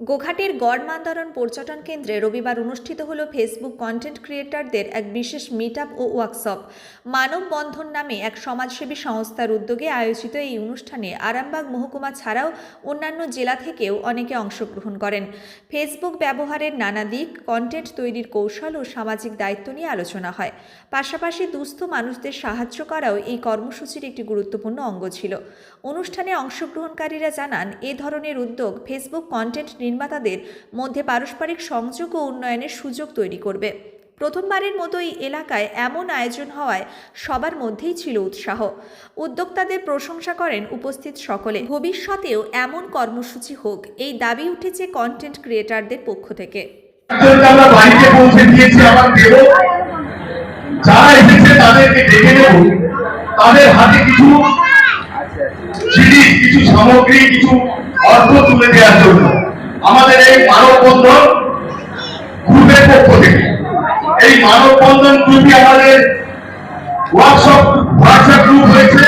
গোঘাটের গড় মান্দারণ পর্যটন কেন্দ্রে রবিবার অনুষ্ঠিত হল ফেসবুক কন্টেন্ট ক্রিয়েটরদের এক বিশেষ মিট ও ওয়ার্কশপ মানববন্ধন নামে এক সমাজসেবী সংস্থার উদ্যোগে আয়োজিত এই অনুষ্ঠানে আরামবাগ মহকুমা ছাড়াও অন্যান্য জেলা থেকেও অনেকে অংশগ্রহণ করেন। ফেসবুক ব্যবহারের নানা দিক কন্টেন্ট তৈরির কৌশল ও সামাজিক দায়িত্ব নিয়ে আলোচনা হয়। পাশাপাশি দুস্থ মানুষদের সাহায্য করাও এই কর্মসূচির একটি গুরুত্বপূর্ণ অঙ্গ ছিল। অনুষ্ঠানে অংশগ্রহণকারীরা জানান, এ ধরনের উদ্যোগ ফেসবুক কন্টেন্ট নির্মাতাদের মধ্যে পারস্পরিক সংযোগ ও উন্নয়নের সুযোগ তৈরি করবে। প্রথমবারের মতো এই এলাকায় এমন আয়োজন হওয়ায় সবার মধ্যেই ছিল উৎসাহ। উদ্যোক্তাদের প্রশংসা করেন উপস্থিত সকলে। ভবিষ্যতেও এমন কর্মসূচি হোক, এই দাবি উঠেছে কন্টেন্ট ক্রিয়েটারদের পক্ষ থেকে। অর্থ তুলে দেওয়ার জন্য। আমাদের এই মানববন্ধন গ্রুপের পক্ষ থেকে। এই মানববন্ধন গ্রুপই আমাদের হোয়াটসঅ্যাপ হোয়াটসঅ্যাপ গ্রুপ হয়েছে।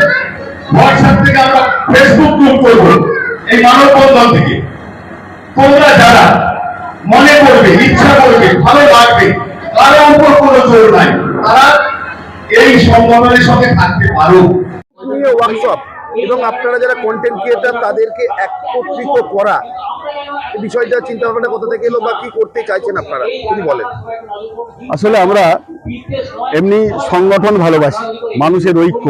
হোয়াটসঅ্যাপ থেকে আমরা ফেসবুক গ্রুপ করব এই মানববন্ধন থেকে। তোমরা যারা মনে করবে, ইচ্ছা করবে, ভালো লাগবে, কারও উপর কোনো জোর নাই, তারা এই সম্মেলনের সঙ্গে থাকতে পারো। ওয়ার্কশপ এবং আপনারা যারা কন্টেন্ট ক্রিয়েটার তাদেরকে একত্রিত করা বিষয়টা চিন্তা ভাবনা কোথা থেকে এলো বা কি করতে চাইছেন আপনারা? যদি বলেন। আসলে আমরা এমনি সংগঠন ভালোবাসি, মানুষের ঐক্য।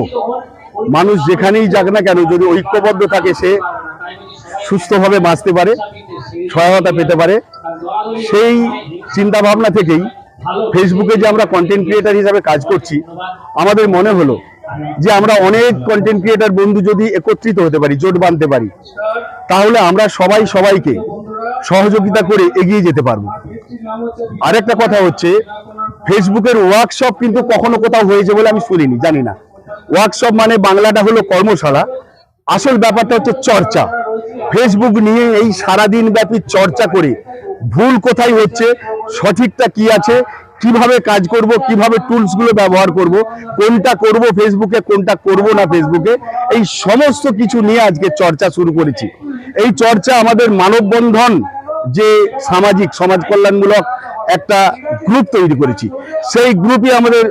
মানুষ যেখানেই যাক না কেন, যদি ঐক্যবদ্ধ থাকে, সে সুস্থভাবে বাঁচতে পারে, সহায়তা পেতে পারে। সেই চিন্তা ভাবনা থেকেই ফেসবুকে যে আমরা কন্টেন্ট ক্রিয়েটার হিসাবে কাজ করছি, আমাদের মনে হলো যে আমরা অনেক কন্টেন্ট ক্রিয়েটার বন্ধু যদি একত্রিত হতে পারি, জোট বাঁধতে পারি, তাহলে আমরা সবাই সবাইকে সহযোগিতা করে এগিয়ে যেতে পারব। আরেকটা কথা হচ্ছে ফেসবুকের ওয়ার্কশপ কিন্তু কখনো কোথাও হয়েছে বলে আমি শুনিনি, জানি না। ওয়ার্কশপ মানে বাংলাটা হলো কর্মশালা। আসল ব্যাপারটা হচ্ছে চর্চা। ফেসবুক নিয়ে এই সারাদিন ব্যাপী চর্চা করে ভুল কোথায় হচ্ছে, সঠিকটা কি আছে কীভাবে কাজ করব, কীভাবে টুলসগুলো ব্যবহার করব, কোনটা করব ফেসবুকে কোনটা করব না ফেসবুকে এই সমস্ত কিছু নিয়ে আজকে চর্চা শুরু করেছি। এই চর্চা আমাদের মানববন্ধন যে সামাজিক সমাজ কল্যাণমূলক একটা গ্রুপ তৈরি করেছি। সেই গ্রুপই আমাদের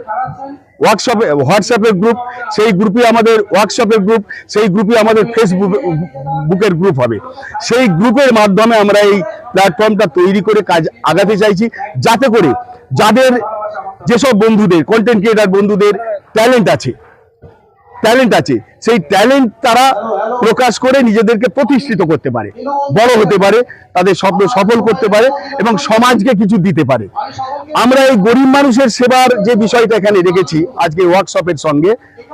ওয়ার্কশপে হোয়াটসঅ্যাপের গ্রুপ সেই গ্রুপই আমাদের ওয়ার্কশপের গ্রুপ সেই গ্রুপই আমাদের ফেসবুক বুকের গ্রুপ হবে। সেই গ্রুপের মাধ্যমে আমরা এই প্ল্যাটফর্মটা তৈরি করে কাজ আগাতে চাইছি। যাতে করে যাদের যেসব বন্ধুদের কন্টেন্ট ক্রিয়েটার বন্ধুদের ট্যালেন্ট আছে ট্যালেন্ট আছে, সেই ট্যালেন্ট তারা প্রকাশ করে নিজেদেরকে প্রতিষ্ঠিত করতে পারে। বড় হতে পারে, তাদের স্বপ্ন সফল করতে পারে এবং সমাজকে কিছু দিতে পারে। আমরা এই গরিব মানুষের সেবার যে বিষয়টা এখানে রেখেছি আজকে ওয়ার্কশপের সঙ্গে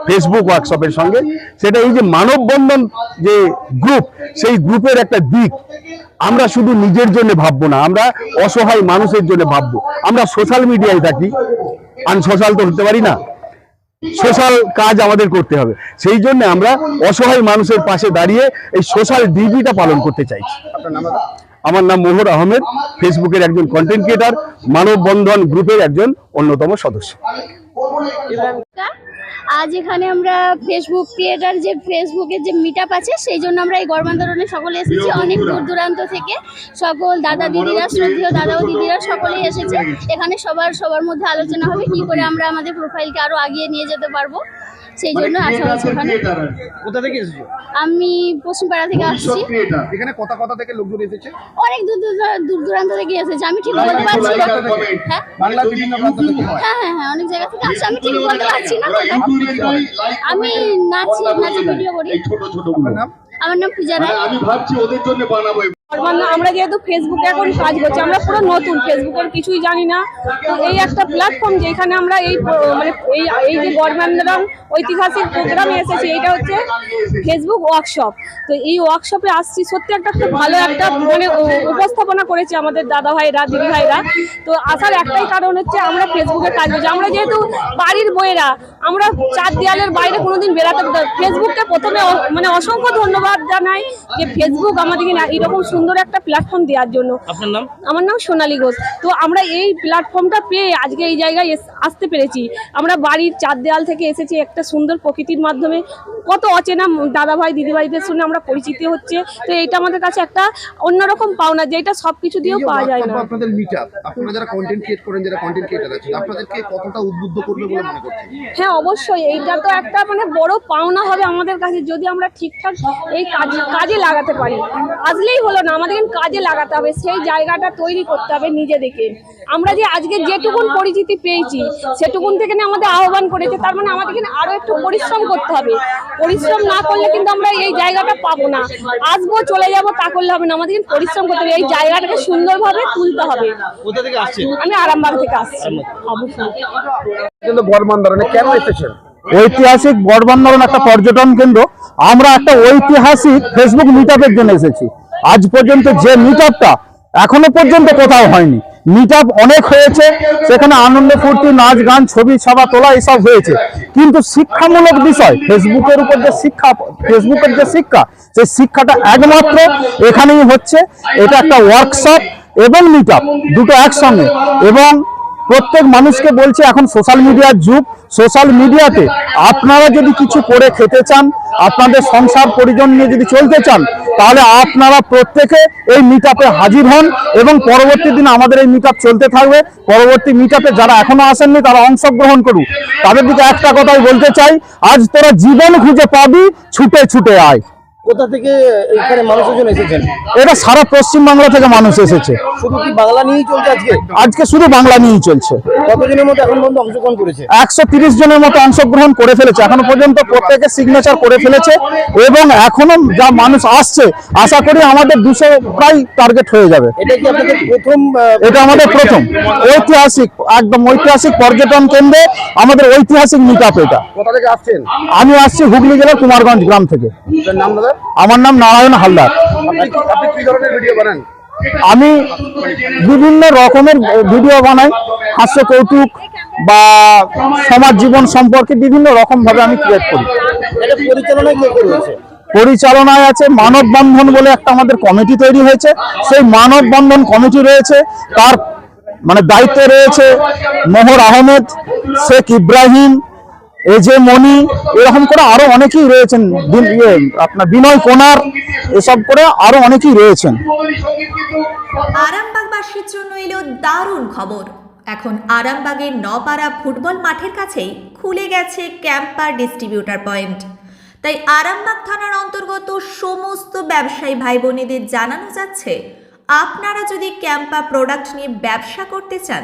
ফেসবুক ওয়ার্কশপের সঙ্গে সেটা এই যে মানববন্ধন যে গ্রুপ সেই গ্রুপের একটা দিক। আমরা শুধু নিজের জন্য ভাববো না আমরা অসহায় মানুষের জন্য ভাববো। আমরা সোশ্যাল মিডিয়ায় থাকি আনসোশ্যাল তো হতে পারি না। সোশ্যাল কাজ আমাদের করতে হবে। সেই জন্য আমরা অসহায় মানুষের পাশে দাঁড়িয়ে এই সোশ্যাল ডিউটিটা পালন করতে চাইছি? আমার নাম মোহর আহমেদ ফেসবুকের একজন কন্টেন্ট ক্রিয়েটার মানববন্ধন গ্রুপের একজন অন্যতম সদস্য। আজ এখানে আমরা ফেসবুক ক্রিয়েটার যে ফেসবুকের যে মিট আছে সেই জন্য আমরা এই গড়বান্ধরণে সকলে এসেছি। অনেক দূর দূরান্ত থেকে সকল দাদা দিদিরা শ্রদ্ধীয় দাদা ও দিদিরা সকলেই এসেছে। এখানে সবার সবার মধ্যে আলোচনা হবে কি করে আমরা আমাদের প্রোফাইলকে আরও আগিয়ে নিয়ে যেতে পারব। সেই জন্য আসা হয়েছে ওখানে। কোথা থেকে এসেছ? আমি পশ্চিমপাড়া থেকে আসছি। এখানে কথা কথা থেকে লোকজন এসেছে? অনেক দূর দূর দূর দূরান্ত থেকে এসেছে। আমি ঠিক বলতে পারছি না। হ্যাঁ? বাংলার বিভিন্ন প্রান্ত থেকে হ্যাঁ। হ্যাঁ। হ্যাঁ অনেক জায়গা থেকে আসছে। আমি ঠিক বলতে পারছি না। আমি নাচি নাচের ভিডিও করি। ছোট ছোট আপনার নাম? আমার নাম পূজা রায়। আমি ভাবছি ওদের জন্য বানাবো। মানে আমরা যেহেতু ফেসবুকে এখন কাজ করছি, আমরা পুরো নতুন ফেসবুকের কিছুই জানি না। তো এই একটা প্ল্যাটফর্ম যেখানে আমরা এই মানে এই এই যে গড়মান্দারাম ঐতিহাসিক প্রোগ্রামে এসেছি এটা হচ্ছে ফেসবুক ওয়ার্কশপ তো এই ওয়ার্কশপে আসছি, সত্যি একটা খুব ভালো একটা মানে উপস্থাপনা করেছে আমাদের দাদা ভাইরা দিদি ভাইরা তো আসার একটাই কারণ হচ্ছে আমরা ফেসবুকে কাজ করছি। আমরা যেহেতু বাড়ির বইয়েরা আমরা চার দেয়ালের বাইরে কোনোদিন বেড়াতে ফেসবুককে প্রথমে মানে অসংখ্য ধন্যবাদ জানাই যে ফেসবুক আমাদেরকে এরকম সুন্দর সুন্দর একটা প্ল্যাটফর্ম দেওয়ার জন্য। আপনার নাম? আমার নাম সোনালী ঘোষ। তো আমরা এই প্ল্যাটফর্মটা পেয়ে আজকে এই জায়গায় এস- আসতে পেরেছি। আমরা বাড়ির চার দেওয়াল থেকে এসেছি একটা সুন্দর প্রকৃতির মাধ্যমে। কত অচেনা দাদা ভাই দিদি ভাইদের সঙ্গে আমরা পরিচিত হচ্ছে। তো এইটা আমাদের কাছে একটা অন্যরকম পাওনা যেটা সব কিছু দিয়েও পাওয়া যায় না। আপনাদের মিট আপ আপনারা যারা কন্টেন্ট ক্রিয়েট করেন যারা কন্টেন্ট ক্রিয়েটার আছেন আপনাদেরকে কতটা উদ্বুদ্ধ করবে বলে মনে করছেন? হ্যাঁ অবশ্যই। এইটা তো একটা মানে বড় পাওনা হবে আমাদের কাছে যদি আমরা ঠিকঠাক এই কাজে কাজে লাগাতে পারি। আসলেই হলো না আমাদের কাজে লাগাতে হবে সেই জায়গাটা তৈরি করতে হবে নিজেদেরকে। আমরা যে আজকে যেটুকুন পরিচিতি পেয়েছি সেটুকুন থেকে না আমাদের আহ্বান করেছে তার মানে আমাদেরকে না আরও একটু পরিশ্রম করতে হবে। পরিশ্রম না করলে কিন্তু আমরা এই জায়গাটা পাবো না। আসব চলে যাব তা করলে হবে না। আমাদেরকে পরিশ্রম করতে হবে এই জায়গাটাকে সুন্দরভাবে তুলতে হবে। আমি আরামবাগ থেকে আসছি। অবশ্যই কিন্তু কেন এসেছেন? ঐতিহাসিক বড়বান্দরন একটা পর্যটন কেন্দ্র। আমরা একটা ঐতিহাসিক ফেসবুক মিট জন্য এসেছি। আজ পর্যন্ত যে মিট এখনও পর্যন্ত কোথাও হয়নি। মিট অনেক হয়েছে, সেখানে আনন্দ, ফুর্তি, নাচ, গান, ছবি, সভা, তোলা, এসব হয়েছে। কিন্তু শিক্ষামূলক বিষয়, ফেসবুকের উপর যে শিক্ষা, ফেসবুকের যে শিক্ষা, সেই শিক্ষাটা একমাত্র এখানেই হচ্ছে। এটা একটা ওয়ার্কশপ এবং মিট দুটো একসঙ্গে। এবং প্রত্যেক মানুষকে বলছে, এখন সোশ্যাল মিডিয়ার যুগ। সোশ্যাল মিডিয়াতে আপনারা যদি কিছু করে খেতে চান, আপনাদের সংসার পরিজন নিয়ে যদি চলতে চান, তাহলে আপনারা প্রত্যেকে এই মিট হাজির হন এবং পরবর্তী দিনে আমাদের এই মিট চলতে থাকবে। পরবর্তী মিট যারা এখনও আসেননি, তারা অংশগ্রহণ করুক। তাদের দিকে একটা কথাই বলতে চাই, আজ তোরা জীবন খুঁজে পাবি, ছুটে ছুটে আয়। কোথা থেকে এখানে মানুষের জন্য এসেছেন? এটা সারা পশ্চিমবাংলা থেকে মানুষ এসেছে। শুধু কি বাংলা নিয়েই চলছে আজকে? আজকে শুধু বাংলা নিয়েই চলছে। কতজনের মধ্যে এখন পর্যন্ত অংশগ্রহণ করেছে? একশো তিরিশ জনের মতো অংশগ্রহণ করে ফেলেছে। এখনও পর্যন্ত প্রত্যেকে সিগনেচার করে ফেলেছে এবং এখনও যা মানুষ আসছে আশা করি আমাদের দুশো প্রায় টার্গেট হয়ে যাবে। এটা কি আপনাদের প্রথম এটা আমাদের প্রথম। ঐতিহাসিক একদম ঐতিহাসিক পর্যটন কেন্দ্রে আমাদের ঐতিহাসিক মিট এটা। কোথা থেকে আসছেন? আমি আসছি হুগলি জেলার কুমারগঞ্জ গ্রাম থেকে। আমার নাম নারায়ণ হালদার। আপনি কি ধরনের ভিডিও বানান? আমি বিভিন্ন রকমের ভিডিও বানাই হাস্য কৌতুক বা সমাজ জীবন সম্পর্কে বিভিন্ন রকম ভাবে আমি ক্রিয়েট করি। পরিচালনায় আছে মানব বন্ধন বলে একটা আমাদের কমিটি তৈরি হয়েছে। সেই মানব বন্ধন কমিটি রয়েছে তার মানে দায়িত্বে রয়েছে মোহর আহমেদ শেখ ইব্রাহিম এজে মনি এরকম করে আরও অনেকেই রয়েছেন। ইয়ে, আপনার বিনয় কোনার এসব করে আরও অনেকেই রয়েছেন। আরামবাগবাসীর জন্য এলো দারুণ খবর। এখন আরামবাগের নপাড়া ফুটবল মাঠের কাছেই খুলে গেছে ক্যাম্পার ডিস্ট্রিবিউটার পয়েন্ট। তাই আরামবাগ থানার অন্তর্গত সমস্ত ব্যবসায়ী ভাই বোনেদের জানানো যাচ্ছে আপনারা যদি ক্যাম্পা প্রোডাক্ট নিয়ে ব্যবসা করতে চান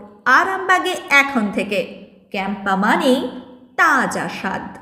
আরামবাগে এখন থেকে। ক্যাম্পা মানেই তাজা স্বাদ।